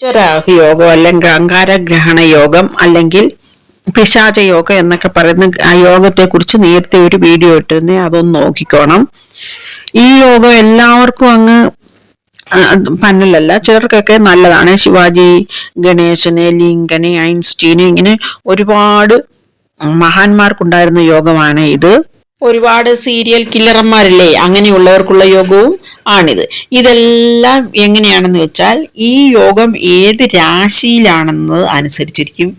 ഉച്ചരാഹു യോഗം അല്ലെങ്കിൽ അങ്കാരഗ്രഹണ യോഗം അല്ലെങ്കിൽ പിശാച യോഗം എന്നൊക്കെ പറയുന്ന ആ യോഗത്തെ കുറിച്ച് നേരത്തെ ഒരു വീഡിയോ ഇട്ടിരുന്നേ അതൊന്ന് നോക്കിക്കോണം. ഈ യോഗം എല്ലാവർക്കും അങ്ങ് പന്നലല്ല ചിലർക്കൊക്കെ നല്ലതാണ്. ശിവാജി ഗണേശനെ ലിങ്കനെ ഐൻസ്റ്റീനെ ഇങ്ങനെ ഒരുപാട് മഹാന്മാർക്കുണ്ടായിരുന്ന യോഗമാണ് ഇത്. ഒരുപാട് സീരിയൽ കില്ലർമാരില്ലേ അങ്ങനെയുള്ളവർക്കുള്ള യോഗവും ആണിത്. ഇതെല്ലാം എങ്ങനെയാണെന്ന് വെച്ചാൽ ഈ യോഗം ഏത് രാശിയിലാണെന്ന് അനുസരിച്ചിരിക്കും.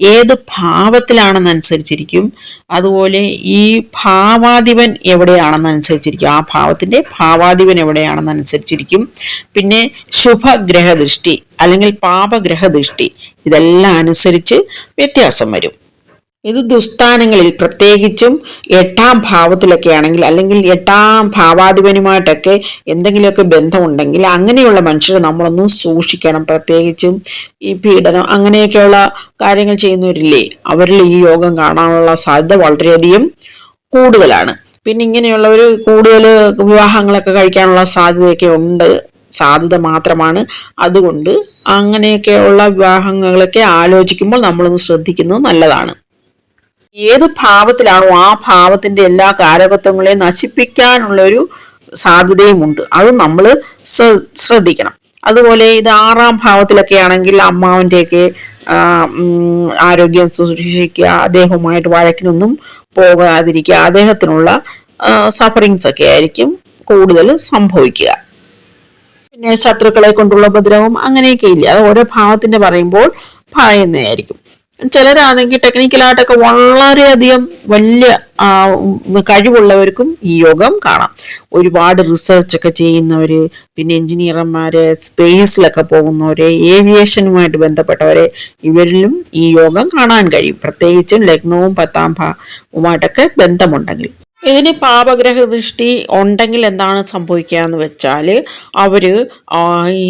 ഏത് ഭാവത്തിലാണെന്ന് അനുസരിച്ചിരിക്കും. അതുപോലെ ഈ ഭാവാധിപൻ എവിടെയാണെന്ന് അനുസരിച്ചിരിക്കും. ആ ഭാവത്തിന്റെ ഭാവാധിപൻ എവിടെയാണെന്ന് അനുസരിച്ചിരിക്കും. പിന്നെ ശുഭഗ്രഹദൃഷ്ടി അല്ലെങ്കിൽ പാപഗ്രഹദൃഷ്ടി ഇതെല്ലാം അനുസരിച്ച് വ്യത്യാസം വരും. ഇത് ദുസ്ഥാനങ്ങളിൽ പ്രത്യേകിച്ചും എട്ടാം ഭാവത്തിലൊക്കെ ആണെങ്കിൽ അല്ലെങ്കിൽ എട്ടാം ഭാവാധിപനുമായിട്ടൊക്കെ എന്തെങ്കിലുമൊക്കെ ബന്ധമുണ്ടെങ്കിൽ അങ്ങനെയുള്ള മനുഷ്യരെ നമ്മളൊന്നും സൂക്ഷിക്കണം. പ്രത്യേകിച്ചും ഈ പീഡനം അങ്ങനെയൊക്കെയുള്ള കാര്യങ്ങൾ ചെയ്യുന്നവരില്ലേ അവരിൽ ഈ യോഗം കാണാനുള്ള സാധ്യത വളരെയധികം കൂടുതലാണ്. പിന്നെ ഇങ്ങനെയുള്ളവർ കൂടുതൽ വിവാഹങ്ങളൊക്കെ കഴിക്കാനുള്ള സാധ്യതയൊക്കെ ഉണ്ട്. സാധ്യത മാത്രമാണ്. അതുകൊണ്ട് അങ്ങനെയൊക്കെയുള്ള വിവാഹങ്ങളൊക്കെ ആലോചിക്കുമ്പോൾ നമ്മളൊന്ന് ശ്രദ്ധിക്കുന്നത് നല്ലതാണ്. ഏത് ഭാവത്തിലാണോ ആ ഭാവത്തിന്റെ എല്ലാ കാരകത്വങ്ങളെയും നശിപ്പിക്കാനുള്ള ഒരു സാധ്യതയുമുണ്ട്. അത് നമ്മൾ ശ്രദ്ധിക്കണം. അതുപോലെ ഇത് ആറാം ഭാവത്തിലൊക്കെ ആണെങ്കിൽ ഉം, ആരോഗ്യം സൂക്ഷിക്കുക അദ്ദേഹവുമായിട്ട് വഴക്കിനൊന്നും പോകാതിരിക്കുക അദ്ദേഹത്തിനുള്ള സഫറിങ്സ് ഒക്കെ ആയിരിക്കും കൂടുതൽ സംഭവിക്കുക. പിന്നെ ശത്രുക്കളെ കൊണ്ടുള്ള ഉപദ്രവം അങ്ങനെയൊക്കെ ഇല്ല? അത് ഓരോ ഭാവത്തിന്റെ പറയുമ്പോൾ പറയുന്നതായിരിക്കും. ചിലരാണെങ്കിൽ ടെക്നിക്കലായിട്ടൊക്കെ വളരെയധികം വലിയ കഴിവുള്ളവർക്കും ഈ യോഗം കാണാം. ഒരുപാട് റിസർച്ച് ഒക്കെ ചെയ്യുന്നവര് പിന്നെ എഞ്ചിനീയർമാർ സ്പേസിലൊക്കെ പോകുന്നവർ ഏവിയേഷനുമായിട്ട് ബന്ധപ്പെട്ടവരെ ഇവരിലും ഈ യോഗം കാണാൻ കഴിയും. പ്രത്യേകിച്ചും ലഗ്നവും പത്താം ഭാവുമായിട്ടൊക്കെ ബന്ധമുണ്ടെങ്കിൽ. ഇതിന് പാപഗ്രഹ ദൃഷ്ടി ഉണ്ടെങ്കിൽ എന്താണ് സംഭവിക്കുക എന്ന് വെച്ചാൽ അവർ ഈ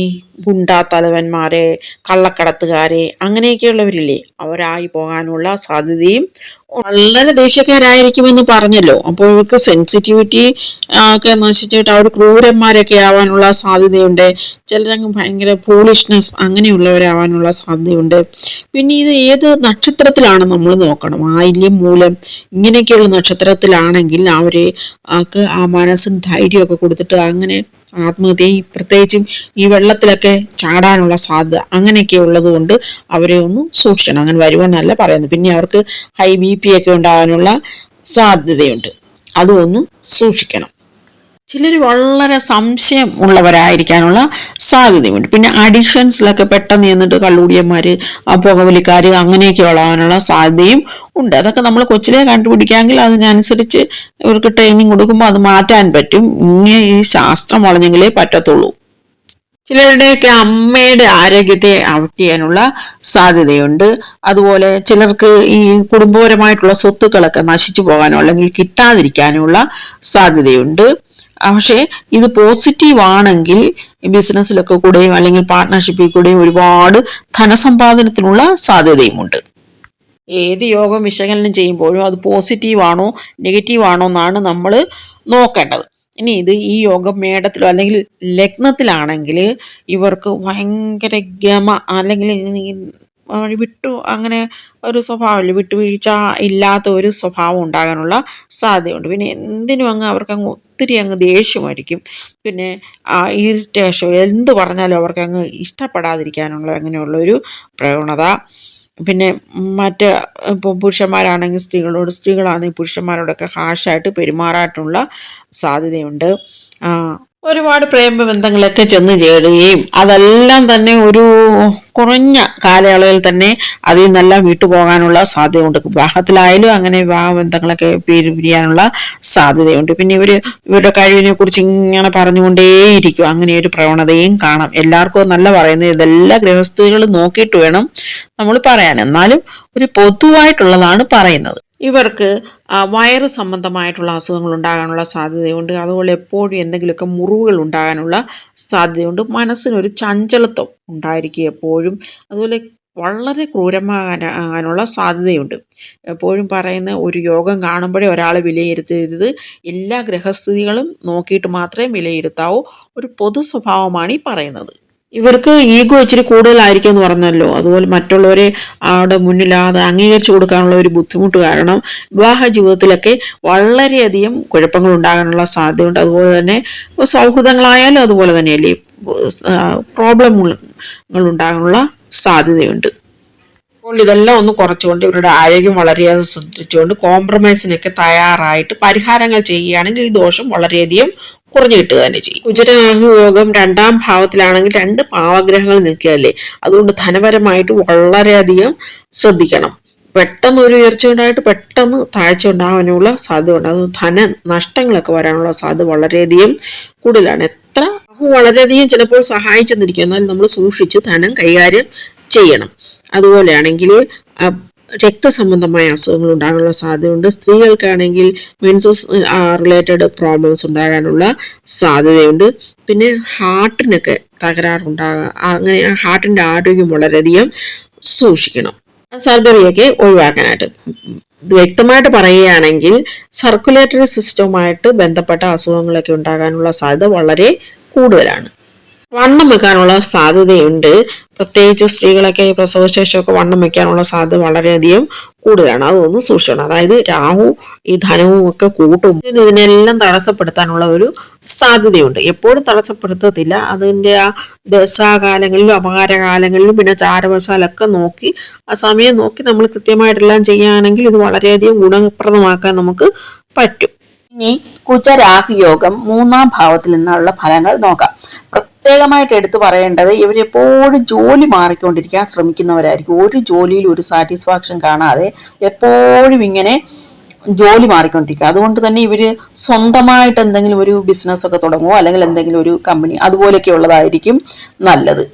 ഗുണ്ടാ തലവന്മാരെ കള്ളക്കടത്തുകാരെ അങ്ങനെയൊക്കെയുള്ളവരില്ലേ? അവരായി പോകാനുള്ള സാധ്യതയും വളരെ ദേഷ്യക്കാരായിരിക്കുമെന്ന് പറഞ്ഞല്ലോ. അപ്പോൾ ഇവർക്ക് സെൻസിറ്റിവിറ്റി ഒക്കെ നശിച്ചിട്ട് അവർ ക്രൂരന്മാരൊക്കെ ആവാനുള്ള സാധ്യതയുണ്ട്. ചിലരങ്ങ് ഭയങ്കര പോളിഷ്നെസ് അങ്ങനെയുള്ളവരാവാനുള്ള സാധ്യതയുണ്ട്. പിന്നെ ഇത് ഏത് നക്ഷത്രത്തിലാണ് നമ്മൾ നോക്കണം? ആയില്യം മൂലം ഇങ്ങനെയൊക്കെയുള്ള നക്ഷത്രത്തിലാണെങ്കിൽ അവരെ ആക്ക് ആ മനസ്സിന് ധൈര്യമൊക്കെ കൊടുത്തിട്ട് അങ്ങനെ ആത്മഹത്യ ഈ പ്രത്യേകിച്ചും ഈ വെള്ളത്തിലൊക്കെ ചാടാനുള്ള സാധ്യത അങ്ങനെയൊക്കെ ഉള്ളത് കൊണ്ട് അവരെ ഒന്ന് സൂക്ഷിക്കണം അങ്ങനെ വരുമെന്നല്ല പറയുന്നത്. പിന്നെ അവർക്ക് ഹൈ ബി പി ഒക്കെ ഉണ്ടാകാനുള്ള സാധ്യതയുണ്ട്. അതും ഒന്ന് സൂക്ഷിക്കണം. ചിലർ വളരെ സംശയം ഉള്ളവരായിരിക്കാനുള്ള സാധ്യതയുണ്ട് പിന്നെ അഡിക്ഷൻസിലൊക്കെ പെട്ടെന്ന് ചെന്നിട്ട് കള്ളുടിയന്മാർ പുകവലിക്കാർ അങ്ങനെയൊക്കെ ഉള്ളവാനുള്ള സാധ്യതയും ഉണ്ട്. അതൊക്കെ നമ്മൾ കൊച്ചിലെ കണ്ടുപിടിക്കാമെങ്കിൽ അതിനനുസരിച്ച് ഇവർക്ക് ട്രെയിനിങ് കൊടുക്കുമ്പോൾ അത് മാറ്റാൻ പറ്റും. ഇങ്ങനെ ഈ ശാസ്ത്രം വളഞ്ഞെങ്കിലേ പറ്റത്തുള്ളൂ. ചിലരുടെയൊക്കെ അമ്മയുടെ ആരോഗ്യത്തെ അഫക്റ്റ് ചെയ്യാനുള്ള സാധ്യതയുണ്ട്. അതുപോലെ ചിലർക്ക് ഈ കുടുംബപരമായിട്ടുള്ള സ്വത്തുക്കളൊക്കെ നശിച്ചു പോകാനോ അല്ലെങ്കിൽ കിട്ടാതിരിക്കാനുള്ള സാധ്യതയുണ്ട്. പക്ഷേ ഇത് പോസിറ്റീവ് ആണെങ്കിൽ ബിസിനസ്സിലൊക്കെ കൂടെയും അല്ലെങ്കിൽ പാർട്ട്ണർഷിപ്പിൽ കൂടെയും ഒരുപാട് ധനസമ്പാദനത്തിനുള്ള സാധ്യതയുമുണ്ട്. ഏത് യോഗം വിശകലനം ചെയ്യുമ്പോഴും അത് പോസിറ്റീവ് ആണോ നെഗറ്റീവ് ആണോ എന്നാണ് നമ്മൾ നോക്കേണ്ടത്. ഇനി ഇത് ഈ യോഗം മേടത്തിലോ അല്ലെങ്കിൽ ലഗ്നത്തിലാണെങ്കിൽ ഇവർക്ക് ഭയങ്കര ഗമ അല്ലെങ്കിൽ വിട്ടു അങ്ങനെ ഒരു സ്വഭാവമില്ല വിട്ടുവീഴ്ച ഇല്ലാത്ത ഒരു സ്വഭാവം ഉണ്ടാകാനുള്ള സാധ്യതയുണ്ട്. പിന്നെ എന്തിനും അങ്ങ് അവർക്ക് അങ്ങ് ഒത്തിരി അങ്ങ് ദേഷ്യമായിരിക്കും. പിന്നെ ആ ഇറിറ്റേഷൻ എന്ത് പറഞ്ഞാലും അവർക്ക് അങ്ങ് ഇഷ്ടപ്പെടാതിരിക്കാനുള്ള അങ്ങനെയുള്ളൊരു പ്രവണത. പിന്നെ മറ്റ് ഇപ്പോൾ പുരുഷന്മാരാണെങ്കിൽ സ്ത്രീകളോട് സ്ത്രീകളാണെങ്കിൽ പുരുഷന്മാരോടൊക്കെ ഹാഷായിട്ട് പെരുമാറാനുള്ള സാധ്യതയുണ്ട്. ഒരുപാട് പ്രേമബന്ധങ്ങളൊക്കെ ചെന്ന് ചേരുകയും അതെല്ലാം തന്നെ ഒരു കുറഞ്ഞ കാലയളവിൽ തന്നെ അതിൽ നിന്നെല്ലാം വിട്ടുപോകാനുള്ള സാധ്യതയുണ്ട്. വിവാഹത്തിലായാലും അങ്ങനെ വിവാഹ ബന്ധങ്ങളൊക്കെ പിരി പിരിയാനുള്ള സാധ്യതയുണ്ട്. പിന്നെ ഇവർ ഇവരുടെ കഴിവിനെ കുറിച്ച് ഇങ്ങനെ പറഞ്ഞുകൊണ്ടേയിരിക്കും. അങ്ങനെ ഒരു പ്രവണതയും കാണാം. എല്ലാവർക്കും നല്ല പറയുന്നത് ഇതെല്ലാം ഗൃഹസ്ഥികളും നോക്കിയിട്ട് വേണം നമ്മൾ പറയാൻ. എന്നാലും ഒരു പൊതുവായിട്ടുള്ളതാണ് പറയുന്നത്. ഇവർക്ക് വയറ് സംബന്ധമായിട്ടുള്ള അസുഖങ്ങൾ ഉണ്ടാകാനുള്ള സാധ്യതയുണ്ട്. അതുപോലെ എപ്പോഴും എന്തെങ്കിലുമൊക്കെ മുറിവുകൾ ഉണ്ടാകാനുള്ള സാധ്യതയുണ്ട്. മനസ്സിനൊരു ചഞ്ചലത്വം ഉണ്ടായിരിക്കും എപ്പോഴും. അതുപോലെ വളരെ ക്രൂരമാകാനാകാനുള്ള സാധ്യതയുണ്ട്. എപ്പോഴും പറയുന്ന ഒരു യോഗം കാണുമ്പോഴേ ഒരാൾ വിലയിരുത്തരുത് എല്ലാ ഗ്രഹസ്ഥിതികളും നോക്കിയിട്ട് മാത്രമേ വിലയിരുത്താവൂ. ഒരു പൊതു സ്വഭാവമാണ് ഈ പറയുന്നത്. ഇവർക്ക് ഈഗോ ഇച്ചിരി കൂടുതലായിരിക്കും എന്ന് പറഞ്ഞല്ലോ. അതുപോലെ മറ്റുള്ളവരെ അവിടെ മുന്നിലാതെ അംഗീകരിച്ചു കൊടുക്കാനുള്ള ഒരു ബുദ്ധിമുട്ട് കാരണം വിവാഹ ജീവിതത്തിലൊക്കെ വളരെയധികം കുഴപ്പങ്ങൾ ഉണ്ടാകാനുള്ള സാധ്യതയുണ്ട്. അതുപോലെ തന്നെ സൗഹൃദങ്ങളായാലും അതുപോലെ തന്നെയല്ലേ പ്രോബ്ലങ്ങൾ ഉണ്ടാകാനുള്ള സാധ്യതയുണ്ട്. അപ്പോൾ ഇതെല്ലാം ഒന്ന് കുറച്ചുകൊണ്ട് ഇവരുടെ ആരോഗ്യം വളരെയധികം ശ്രദ്ധിച്ചുകൊണ്ട് കോംപ്രമൈസിനൊക്കെ തയ്യാറായിട്ട് പരിഹാരങ്ങൾ ചെയ്യുകയാണെങ്കിൽ ഈ ദോഷം വളരെയധികം കുറഞ്ഞു കിട്ടുക തന്നെ ചെയ്യും. കുജരാഹു യോഗം രണ്ടാം ഭാവത്തിലാണെങ്കിൽ രണ്ട് പാവഗ്രഹങ്ങൾ നിൽക്കുകയല്ലേ? അതുകൊണ്ട് ധനപരമായിട്ട് വളരെയധികം ശ്രദ്ധിക്കണം. പെട്ടെന്ന് ഒരു ഉയർച്ച ഉണ്ടായിട്ട് പെട്ടെന്ന് താഴ്ച ഉണ്ടാകാനുള്ള സാധ്യത ഉണ്ട്. അത് ധന നഷ്ടങ്ങളൊക്കെ വരാനുള്ള സാധ്യത വളരെയധികം കൂടുതലാണ്. എത്ര വളരെയധികം ചിലപ്പോൾ സഹായിച്ചെന്നിരിക്കും. എന്നാൽ നമ്മൾ സൂക്ഷിച്ച് ധനം കൈകാര്യം ചെയ്യണം. അതുപോലെയാണെങ്കിൽ രക്തസംബന്ധമായ അസുഖങ്ങൾ ഉണ്ടാകാനുള്ള സാധ്യതയുണ്ട്. സ്ത്രീകൾക്കാണെങ്കിൽ മെൻസസ് റിലേറ്റഡ് പ്രോബ്ലംസ് ഉണ്ടാകാനുള്ള സാധ്യതയുണ്ട്. പിന്നെ ഹാർട്ടിനൊക്കെ തകരാറുണ്ടാകാം അങ്ങനെ ഹാർട്ടിന്റെ ആരോഗ്യം വളരെയധികം സൂക്ഷിക്കണം. സർജറിയൊക്കെ ഒഴിവാക്കാനായിട്ട്. വ്യക്തമായിട്ട് പറയുകയാണെങ്കിൽ സർക്കുലേറ്ററി സിസ്റ്റവുമായിട്ട് ബന്ധപ്പെട്ട അസുഖങ്ങളൊക്കെ ഉണ്ടാകാനുള്ള സാധ്യത വളരെ കൂടുതലാണ്. വണ്ണം വെക്കാനുള്ള സാധ്യതയുണ്ട്. പ്രത്യേകിച്ച് സ്ത്രീകളൊക്കെ പ്രസവശേഷമൊക്കെ വണ്ണം വെക്കാനുള്ള സാധ്യത വളരെയധികം കൂടുതലാണ്. അതൊന്ന് സൂക്ഷിക്കണം അതായത് രാഹു ഈ ധനവും ഒക്കെ കൂട്ടും. ഇതിനെല്ലാം തടസ്സപ്പെടുത്താനുള്ള ഒരു സാധ്യതയുണ്ട്. എപ്പോഴും തടസ്സപ്പെടുത്തത്തില്ല. അതിന്റെ ആ ദശാകാലങ്ങളിലും അപകാരകാലങ്ങളിലും പിന്നെ ചാരവശാലൊക്കെ നോക്കി ആ സമയം നോക്കി നമ്മൾ കൃത്യമായിട്ടെല്ലാം ചെയ്യുകയാണെങ്കിൽ ഇത് വളരെയധികം ഗുണപ്രദമാക്കാൻ നമുക്ക് പറ്റും. ഇനി കുജരാഹ് യോഗം മൂന്നാം ഭാവത്തിൽ നിന്നുള്ള ഫലങ്ങൾ നോക്കാം. പ്രത്യേകമായിട്ട് എടുത്തു പറയേണ്ടത് ഇവരെപ്പോഴും ജോലി മാറിക്കൊണ്ടിരിക്കാൻ ശ്രമിക്കുന്നവരായിരിക്കും. ഒരു ജോലിയിൽ ഒരു സാറ്റിസ്ഫാക്ഷൻ കാണാതെ എപ്പോഴും ഇങ്ങനെ ജോലി മാറിക്കൊണ്ടിരിക്കുക. അതുകൊണ്ട് തന്നെ ഇവർ സ്വന്തമായിട്ട് എന്തെങ്കിലും ഒരു ബിസിനസ് ഒക്കെ തുടങ്ങുമോ അല്ലെങ്കിൽ എന്തെങ്കിലും ഒരു കമ്പനി അതുപോലെയൊക്കെ ഉള്ളതായിരിക്കും നല്ലത്.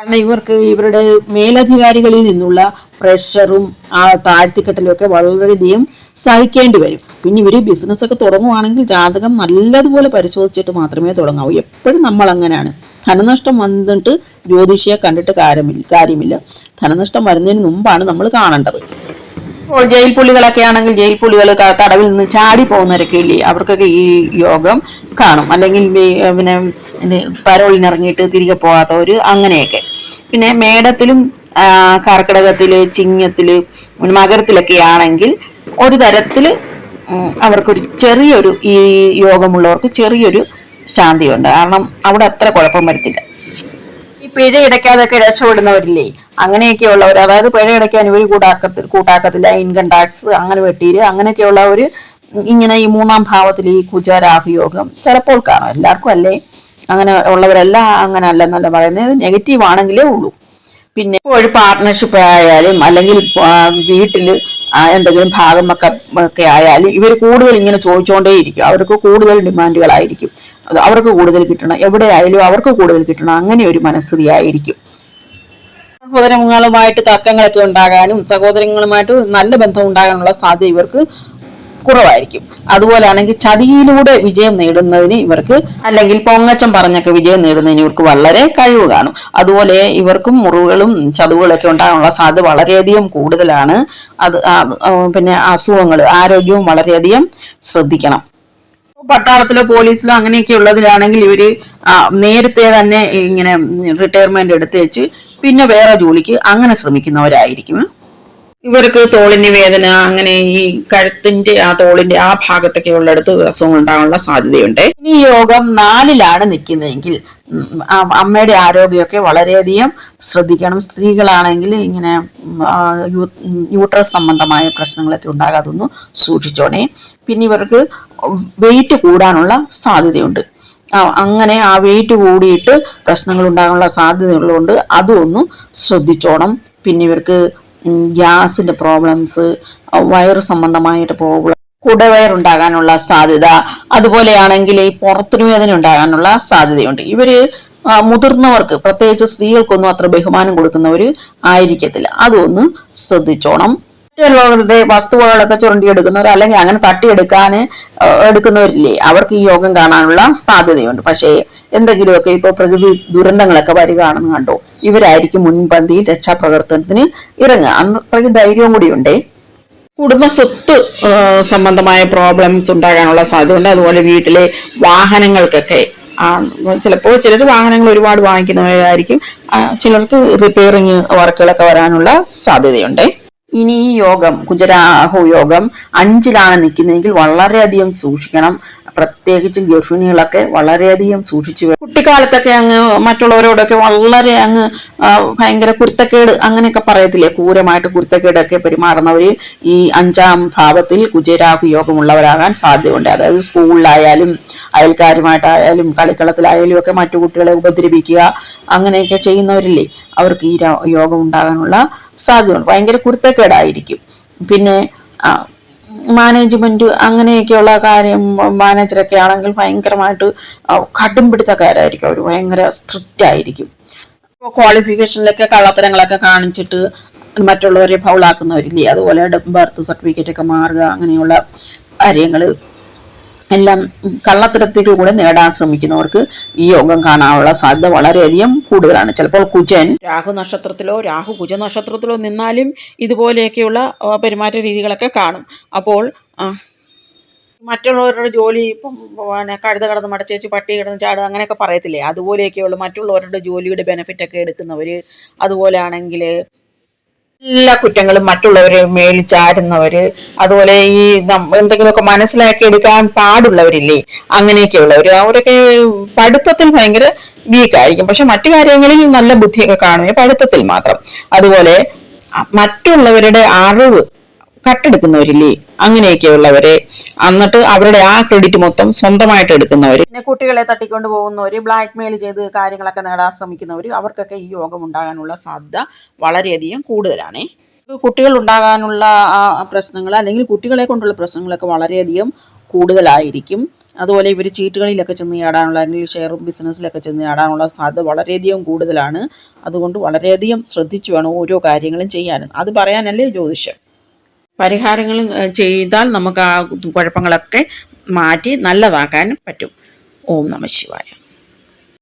കാരണം ഇവർക്ക് ഇവരുടെ മേലധികാരികളിൽ നിന്നുള്ള പ്രഷറും ആ താഴ്ത്തിക്കെട്ടലും ഒക്കെ വളരെയധികം സഹിക്കേണ്ടി വരും. പിന്നെ ഇവർ ബിസിനസ് ഒക്കെ തുടങ്ങുവാണെങ്കിൽ ജാതകം നല്ലതുപോലെ പരിശോധിച്ചിട്ട് മാത്രമേ തുടങ്ങാവൂ. എപ്പോഴും നമ്മൾ അങ്ങനെയാണ് ധനനഷ്ടം വന്നിട്ട് ജ്യോതിഷിയെ കണ്ടിട്ട് കാര്യമില്ല കാര്യമില്ല. ധനനഷ്ടം വരുന്നതിന് മുമ്പാണ് നമ്മൾ കാണേണ്ടത്. ഇപ്പോൾ ജയിൽ പുള്ളികളൊക്കെ ആണെങ്കിൽ ജയിൽ പുള്ളികൾ തടവിൽ നിന്ന് ചാടി പോകുന്നവരൊക്കെ ഇല്ലേ? അവർക്കൊക്കെ ഈ യോഗം കാണും. അല്ലെങ്കിൽ പിന്നെ പരോളിനിറങ്ങിയിട്ട് തിരികെ പോകാത്തവർ അങ്ങനെയൊക്കെ. പിന്നെ മേടത്തിലും കർക്കിടകത്തിൽ ചിങ്ങത്തിൽ മകരത്തിലൊക്കെ ആണെങ്കിൽ ഒരു തരത്തിൽ അവർക്കൊരു ചെറിയൊരു ഈ യോഗമുള്ളവർക്ക് ചെറിയൊരു ശാന്തിയുണ്ട്. കാരണം അവിടെ അത്ര കുഴപ്പം വരത്തില്ല. ഈ പിഴ ഇടയ്ക്കാതൊക്കെ രക്ഷപ്പെടുന്നവരില്ലേ? അങ്ങനെയൊക്കെ ഉള്ളവർ അതായത് പിഴ ഇടയ്ക്കാൻ ഇവർ കൂട്ടാക്കത്തിൽ കൂട്ടാക്കത്തില്ല. ഇൻകം ടാക്സ് അങ്ങനെ വെട്ടീര് അങ്ങനെയൊക്കെയുള്ളവർ ഇങ്ങനെ ഈ മൂന്നാം ഭാവത്തിൽ ഈ കുജരാഹുയോഗം ചിലപ്പോൾ കാണും. എല്ലാവർക്കും അല്ലേ? അങ്ങനെ ഉള്ളവരെല്ലാം അങ്ങനെ അല്ലെന്നല്ല പറയുന്നത്. നെഗറ്റീവ് ആണെങ്കിലേ ഉള്ളൂ. പിന്നെ ഒരു പാർട്ട്ണർഷിപ്പ് ആയാലും അല്ലെങ്കിൽ വീട്ടിൽ എന്തെങ്കിലും ഭാഗം ഒക്കെ ഒക്കെ ആയാലും ഇവർ കൂടുതൽ ഇങ്ങനെ ചോദിച്ചുകൊണ്ടേയിരിക്കും അവർക്ക് കൂടുതൽ ഡിമാൻഡുകളായിരിക്കും. അവർക്ക് കൂടുതൽ കിട്ടണം. എവിടെയായാലും അവർക്ക് കൂടുതൽ കിട്ടണം. അങ്ങനെ ഒരു മനസ്ഥിതി ആയിരിക്കും സഹോദരങ്ങളുമായിട്ട് തർക്കങ്ങളൊക്കെ ഉണ്ടാകാനും സഹോദരങ്ങളുമായിട്ട് നല്ല ബന്ധം ഉണ്ടാകാനുള്ള സാധ്യത ഇവർക്ക് കുറവായിരിക്കും. അതുപോലെയാണെങ്കിൽ ചതിയിലൂടെ വിജയം നേടുന്നതിന് ഇവർക്ക് അല്ലെങ്കിൽ പൊങ്ങച്ചം പറഞ്ഞൊക്കെ വിജയം നേടുന്നതിന് ഇവർക്ക് വളരെ കഴിവ് കാണും. അതുപോലെ ഇവർക്കും മുറിവുകളും ചതുവുകളൊക്കെ ഉണ്ടാകാനുള്ള സാധ്യത വളരെയധികം കൂടുതലാണ്. അത് പിന്നെ അസുഖങ്ങൾ ആരോഗ്യവും വളരെയധികം ശ്രദ്ധിക്കണം. പട്ടാളത്തിലോ പോലീസിലോ അങ്ങനെയൊക്കെ ഉള്ളതിലാണെങ്കിൽ ഇവർ നേരത്തെ തന്നെ ഇങ്ങനെ റിട്ടയർമെന്റ് എടുത്ത് വെച്ച് പിന്നെ വേറെ ജോലിക്ക് അങ്ങനെ ശ്രമിക്കുന്നവരായിരിക്കും. ഇവർക്ക് തോളിന് വേദന അങ്ങനെ ഈ കഴുത്തിന്റെ ആ തോളിന്റെ ആ ഭാഗത്തൊക്കെ ഉള്ളിടത്ത് അസുഖം ഉണ്ടാകാനുള്ള സാധ്യതയുണ്ട്. ഇനി യോഗം നാലിലാണ് നിൽക്കുന്നതെങ്കിൽ അമ്മയുടെ ആരോഗ്യമൊക്കെ വളരെയധികം ശ്രദ്ധിക്കണം. സ്ത്രീകളാണെങ്കിൽ ഇങ്ങനെ യൂട്രസ് സംബന്ധമായ പ്രശ്നങ്ങളൊക്കെ ഉണ്ടാകാതൊന്ന് സൂക്ഷിച്ചോണേ. പിന്നെ ഇവർക്ക് വെയിറ്റ് കൂടാനുള്ള സാധ്യതയുണ്ട്. അങ്ങനെ ആ വെയിറ്റ് കൂടിയിട്ട് പ്രശ്നങ്ങൾ ഉണ്ടാകാനുള്ള സാധ്യതയുള്ളതുകൊണ്ട് അതും ഒന്ന് ശ്രദ്ധിച്ചോണം. പിന്നെ ഇവർക്ക് ഗ്യാസിന്റെ പ്രോബ്ലംസ് വയറ് സംബന്ധമായിട്ട് പ്രോബ്ലം കുടവയർ ഉണ്ടാകാനുള്ള സാധ്യത അതുപോലെയാണെങ്കിൽ ഈ പുറത്തിനു വേദന ഉണ്ടാകാനുള്ള സാധ്യതയുണ്ട്. ഇവർ മുതിർന്നവർക്ക് പ്രത്യേകിച്ച് സ്ത്രീകൾക്കൊന്നും അത്ര ബഹുമാനം കൊടുക്കുന്നവർ ആയിരിക്കത്തില്ല. അതൊന്ന് ശ്രദ്ധിച്ചോണം. മറ്റുള്ളവരുടെ വസ്തുവകളൊക്കെ ചുരണ്ടിയെടുക്കുന്നവർ അല്ലെങ്കിൽ അങ്ങനെ തട്ടിയെടുക്കാൻ എടുക്കുന്നവരില്ലേ? അവർക്ക് ഈ യോഗം കാണാനുള്ള സാധ്യതയുണ്ട്. പക്ഷേ എന്തെങ്കിലുമൊക്കെ ഇപ്പോൾ പ്രകൃതി ദുരന്തങ്ങളൊക്കെ വരികയാണെന്ന് കണ്ടോ? ഇവരായിരിക്കും മുൻപന്തിയിൽ രക്ഷാപ്രവർത്തനത്തിന് ഇറങ്ങുക. അത്രയ്ക്ക് ധൈര്യവും കൂടിയുണ്ടേ കുടുംബ സ്വത്ത് സംബന്ധമായ പ്രോബ്ലംസ് ഉണ്ടാകാനുള്ള സാധ്യതയുണ്ട്. അതുപോലെ വീട്ടിലെ വാഹനങ്ങൾക്കൊക്കെ ചിലപ്പോൾ ചിലർ വാഹനങ്ങൾ ഒരുപാട് വാങ്ങിക്കുന്നവരായിരിക്കും. ചിലർക്ക് റിപ്പയറിങ് വർക്കുകളൊക്കെ വരാനുള്ള സാധ്യതയുണ്ട്. ഇനി ഈ യോഗം കുജരാഹു യോഗം അഞ്ചിലാണ് നിൽക്കുന്നതെങ്കിൽ വളരെയധികം സൂക്ഷിക്കണം. പ്രത്യേകിച്ച് ഗർഭിണികളൊക്കെ വളരെയധികം സൂക്ഷിച്ചു കുട്ടിക്കാലത്തൊക്കെ അങ്ങ് മറ്റുള്ളവരോടൊക്കെ വളരെ അങ്ങ് ഭയങ്കര കുരുത്തക്കേട് അങ്ങനെയൊക്കെ പറയത്തില്ലേ? ക്രൂരമായിട്ട് കുരുത്തക്കേടൊക്കെ പെരുമാറുന്നവർ ഈ അഞ്ചാം ഭാവത്തിൽ കുജരാഹു യോഗമുള്ളവരാകാൻ സാധ്യതയുണ്ട്. അതായത് സ്കൂളിലായാലും അയൽക്കാരുമായിട്ടായാലും കളിക്കളത്തിലായാലും ഒക്കെ മറ്റു കുട്ടികളെ ഉപദ്രവിക്കുക അങ്ങനെയൊക്കെ ചെയ്യുന്നവരില്ലേ? അവർക്ക് ഈ യോഗം ഉണ്ടാകാനുള്ള സാധ്യതയുണ്ട്. ഭയങ്കര കുരുത്തക്കേടായിരിക്കും. പിന്നെ മാനേജ്മെന്റ് അങ്ങനെയൊക്കെയുള്ള കാര്യം മാനേജറൊക്കെ ആണെങ്കിൽ ഭയങ്കരമായിട്ട് കടും പിടുത്തക്കാരായിരിക്കും. അവർ ഭയങ്കര സ്ട്രിക്റ്റ് ആയിരിക്കും. ഇപ്പോൾ ക്വാളിഫിക്കേഷനിലൊക്കെ കള്ളത്തരങ്ങളൊക്കെ കാണിച്ചിട്ട് മറ്റുള്ളവരെ ഫൗളാക്കുന്നവരില്ലേ അതുപോലെ ബർത്ത് സർട്ടിഫിക്കറ്റ് ഒക്കെ മാറുക അങ്ങനെയുള്ള കാര്യങ്ങൾ എല്ലാം കള്ളത്തരത്തിലൂടെ നേടാൻ ശ്രമിക്കുന്നവർക്ക് ഈ യോഗം കാണാനുള്ള സാധ്യത വളരെയധികം കൂടുതലാണ്. ചിലപ്പോൾ കുജൻ രാഹു നക്ഷത്രത്തിലോ രാഹു കുജ നക്ഷത്രത്തിലോ നിന്നാലും ഇതുപോലെയൊക്കെയുള്ള പെരുമാറ്റ രീതികളൊക്കെ കാണും. അപ്പോൾ മറ്റുള്ളവരുടെ ജോലി ഇപ്പം പിന്നെ കഴുത കിടന്ന് മടച്ചേച്ച് പട്ടി കിടന്ന് ചാടുക അങ്ങനെയൊക്കെ പറയത്തില്ലേ? അതുപോലെയൊക്കെയുള്ള മറ്റുള്ളവരുടെ ജോലിയുടെ ബെനിഫിറ്റ് ഒക്കെ എടുക്കുന്നവർ അതുപോലെ ആണെങ്കിൽ എല്ലാ കുറ്റങ്ങളും മറ്റുള്ളവരെ മേളിൽ ചാരുന്നവര് അതുപോലെ ഈ എന്തെങ്കിലുമൊക്കെ മനസ്സിലാക്കി എടുക്കാൻ പാടുള്ളവരില്ലേ അങ്ങനെയൊക്കെയുള്ളവര്. അവരൊക്കെ പഠിത്തത്തിൽ ഭയങ്കര വീക്കായിരിക്കും പക്ഷെ മറ്റു കാര്യങ്ങളിൽ നല്ല ബുദ്ധിയൊക്കെ കാണുമേ പഠിത്തത്തിൽ മാത്രം. അതുപോലെ മറ്റുള്ളവരുടെ അറിവ് കട്ടെടുക്കുന്നവരില്ലേ? അങ്ങനെയൊക്കെയുള്ളവരെ. എന്നിട്ട് അവരുടെ ആ ക്രെഡിറ്റ് മൊത്തം സ്വന്തമായിട്ട് എടുക്കുന്നവർ പിന്നെ കുട്ടികളെ തട്ടിക്കൊണ്ട് പോകുന്നവർ ബ്ലാക്ക് മെയിൽ ചെയ്ത് കാര്യങ്ങളൊക്കെ നേടാൻ ശ്രമിക്കുന്നവർ അവർക്കൊക്കെ ഈ യോഗം ഉണ്ടാകാനുള്ള സാധ്യത വളരെയധികം കൂടുതലാണേ. കുട്ടികൾ ഉണ്ടാകാനുള്ള ആ പ്രശ്നങ്ങൾ അല്ലെങ്കിൽ കുട്ടികളെ കൊണ്ടുള്ള പ്രശ്നങ്ങളൊക്കെ വളരെയധികം കൂടുതലായിരിക്കും. അതുപോലെ ഇവർ ചീട്ടുകളിലൊക്കെ ചെന്ന് ചാടാനുള്ള അല്ലെങ്കിൽ ഷെയർ ബിസിനസ്സിലൊക്കെ ചെന്ന് ചാടാനുള്ള സാധ്യത വളരെയധികം കൂടുതലാണ്. അതുകൊണ്ട് വളരെയധികം ശ്രദ്ധിച്ചു വേണം ഓരോ കാര്യങ്ങളും ചെയ്യാൻ. അത് പറയാനല്ലേ ജ്യോതിഷം. പരിഹാരങ്ങൾ ചെയ്താൽ നമുക്ക് ആ കുഴപ്പങ്ങളൊക്കെ മാറ്റി നല്ലതാക്കാൻ പറ്റും. ഓം നമ ശിവായ.